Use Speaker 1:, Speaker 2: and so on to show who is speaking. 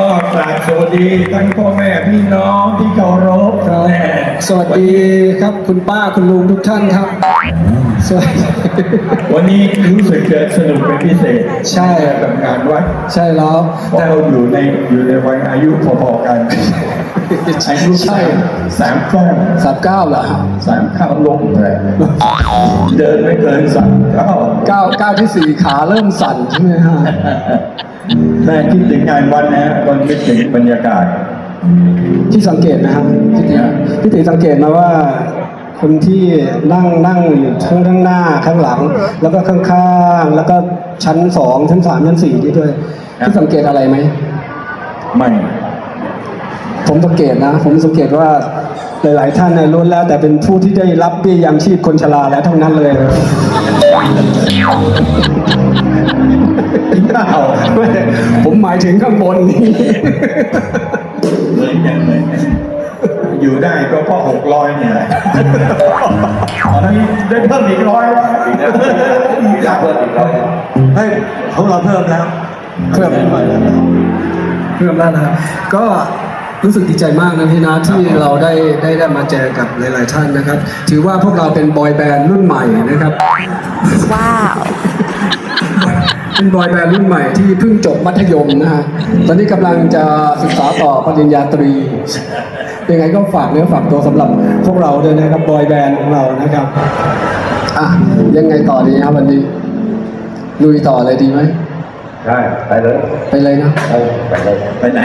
Speaker 1: ก็กราบสวัสดีทั้งพ่อแม่พี่น้องที่เคารพ
Speaker 2: ครับ
Speaker 1: แม่
Speaker 2: สวัสดีครับคุณป้าคุณลุงทุกท่านครับสวัสดี
Speaker 1: วันนี้รู้สึกจะสนุกเป็นพิเศษ
Speaker 2: ใช่
Speaker 1: กับงานวัด
Speaker 2: ใช่แล้ว
Speaker 1: เพราะเราอยู่ในอยู่ในวัยอายุพอๆกันอายุ
Speaker 2: ใช่
Speaker 1: สามเก้า
Speaker 2: สามเก้าเหรอครับ
Speaker 1: สามเก้าลงเลยเดินไม่เกินสามเก้า
Speaker 2: เก้าเก้าที่สี่ขาเริ่มสั่นใช่ไหมฮะ
Speaker 1: แม่คิดถึงงานวัดนะฮะตอนคิดถึงบรรยากาศ
Speaker 2: ที่สังเกตนะครับพี่ติพี่ติสังเกตมาว่า คนที่นั่งนั่งอยู่ทั้งข้างหน้าข้างหลัง แล้วก็ข้างๆแล้วก็ชั้นสองชั้นสามชั้นสี่ที่ด้วยพี่สังเกตอะไรไหม
Speaker 1: ไม่
Speaker 2: ผมสังเกตนะ ผมสังเกตว่า หลาย ๆ ท่านในยล้วนแล้ว แต่เป็นผู้ที่ได้รับเบี้ยยังชีพคนชราแล้วทั้งนั้นเลย
Speaker 1: จริงเปล่า
Speaker 2: ไม่ผมหมายถึงข้างบนนี้
Speaker 1: เหมือนกันเลยอยู่ได้ก็เพราะหกร้อยเนี่ยแหละตอนนี้ได้เพิ่มอีกร้อยอยากเพิ่มอีกร้อย
Speaker 3: เฮ้ยของเราเพิ่มแล้ว
Speaker 2: เพิ่มเพิ่มแล้วนะก็ รู้สึกดีใจมากนะพี่นะที่เราได้ได้ได้มาเจอกับหลาย ๆ ท่านนะครับ ถือว่าพวกเราเป็นบอยแบนด์รุ่นใหม่นะครับ
Speaker 4: ว้าว
Speaker 2: เป็นบอยแบนด์รุ่นใหม่ที่เพิ่งจบมัธยมนะฮะ ตอนนี้กำลังจะศึกษาต่อปริญญาตรี ยังไงก็ฝากเนื้อฝากตัวสำหรับพวกเราด้วยนะครับบอยแบนด์ของเรานะครับ อะ ยังไงต่อดีครับวันนี้ลุยต่อเลยดีไหม
Speaker 1: ได้ไปเลย
Speaker 2: ไปเลยนะ
Speaker 1: ไปเลยไปไหน